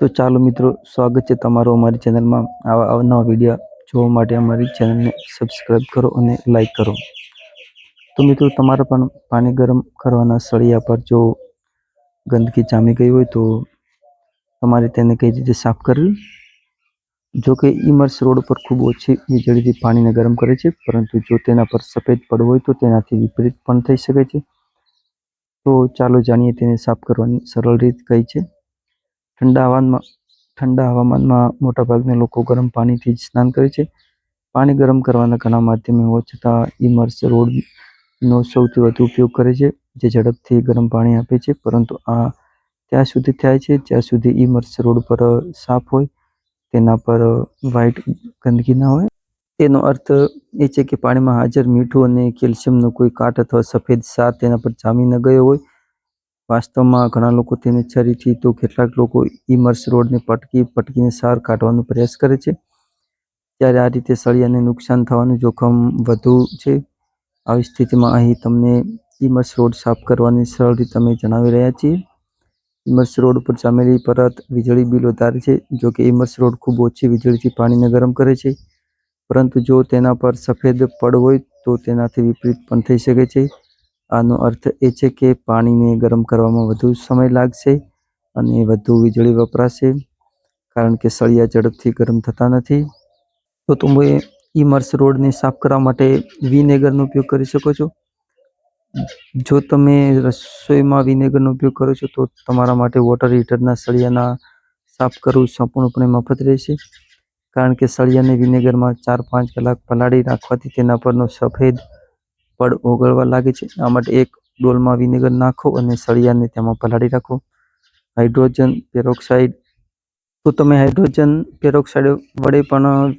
તો ચાલો મિત્રો, સ્વાગત છે તમારું અમારી ચેનલમાં. આવા અવનવા વીડિયો જોવા માટે અમારી ચેનલને સબસ્ક્રાઈબ કરો અને લાઈક કરો. તો મિત્રો, તમારે પણ પાણી ગરમ કરવાના સળિયા પર જો ગંદકી જામી ગઈ હોય તો તમારે તેને કઈ રીતે સાફ કરવી? જો કે ઇમર્સ રોડ પર ખૂબ ઓછી વીજળીથી પાણીને ગરમ કરે છે, પરંતુ જો તેના પર સફેદ પડ હોય તો તેનાથી વિપરીત પણ થઈ શકે છે. તો ચાલો જાણીએ તેને સાફ કરવાની સરળ રીત કઈ છે? ઠંડા હવામાનમાં ઠંડા હવામાનમાં મોટાભાગના લોકો ગરમ પાણીથી જ સ્નાન કરે છે. પાણી ગરમ કરવાના ઘણા માધ્યમો હોવા છતાં ઇમર્સ રોડનો સૌથી વધુ ઉપયોગ કરે છે, જે ઝડપથી ગરમ પાણી આપે છે. પરંતુ આ ત્યાં સુધી થાય છે, જ્યાં સુધી ઇમર્સ રોડ પર સાફ હોય, તેના પર વ્હાઇટ ગંદકી ના હોય. તેનો અર્થ એ છે કે પાણીમાં હાજર મીઠું અને કેલ્શિયમનો કોઈ કાટ અથવા સફેદ સાર તેના પર જામી ન ગયો હોય. વાસ્તવમાં ઘણા લોકો તેને છરીથી તો કેટલાક લોકો ઇમર્સ રોડને પટકી, પટકીને સાર કાઢવાનો પ્રયાસ કરે છે. ત્યારે આ રીતે સળિયાને નુકસાન થવાનું જોખમ વધુ છે. આવી સ્થિતિમાં અહીં તમને ઇમર્સ રોડ સાફ કરવાની સરળ રીત અમે જણાવી રહ્યા છીએ. ઇમર્સ રોડ પર જામેલી પરત વીજળી બિલ વધારે છે, જો કે ઇમર્સ રોડ ખૂબ ઓછી વીજળીથી પાણીને ગરમ કરે છે. પરંતુ જો તેના પર સફેદ પડ હોય તો તેનાથી વિપરીત પણ થઈ શકે છે. આનો અર્થ એ છે કે પાણીને ગરમ કરવામાં વધુ સમય લાગશે અને વધુ વીજળી વપરાશે, કારણ કે સળિયા ઝડપથી ગરમ થતા નથી. તો તમે ઇમર્સ રોડને સાફ કરવા માટે વિનેગરનો ઉપયોગ કરી શકો છો? જો તમે રસોઈમાં વિનેગરનો ઉપયોગ કરો છો, તો તમારા માટે વોટર હીટરના સળિયાના સાફ કરવું સંપૂર્ણપણે મફત રહેશે, કારણ કે સળિયાને વિનેગરમાં ચાર પાંચ કલાક પલાળી રાખવાથી તેના પરનો સફેદ પડ ઓગળવા લાગે છે. આ માટે એક ડોલમાં વિનેગર નાખો અને સળિયાને તેમાં પલાળી રાખો. Hydrogen peroxide. તો તમે હાઇડ્રોજન પેરોક્સાઇડ વડે પણ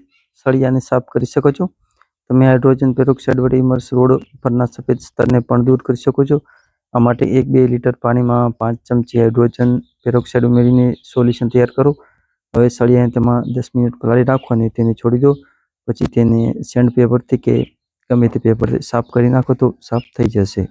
સળિયાને સાફ કરી શકો છો? તમે હાઇડ્રોજન પેરોક્સાઇડ વડે ઇમર્સ રોડ પરના સફેદ સ્તરને પણ દૂર કરી શકો છો. આ માટે એક બે લીટર પાણીમાં પાંચ ચમચી હાઇડ્રોજન પેરોક્સાઇડ ઉમેરીને સોલ્યુશન તૈયાર કરો. હવે સળિયાને તેમાં દસ મિનિટ પલાળી રાખો અને તેને છોડી દો. પછી તેને સેન્ડ પેપરથી કે ગમે તે પેપરથી સાફ કરી નાખો તો સાફ થઈ જશે.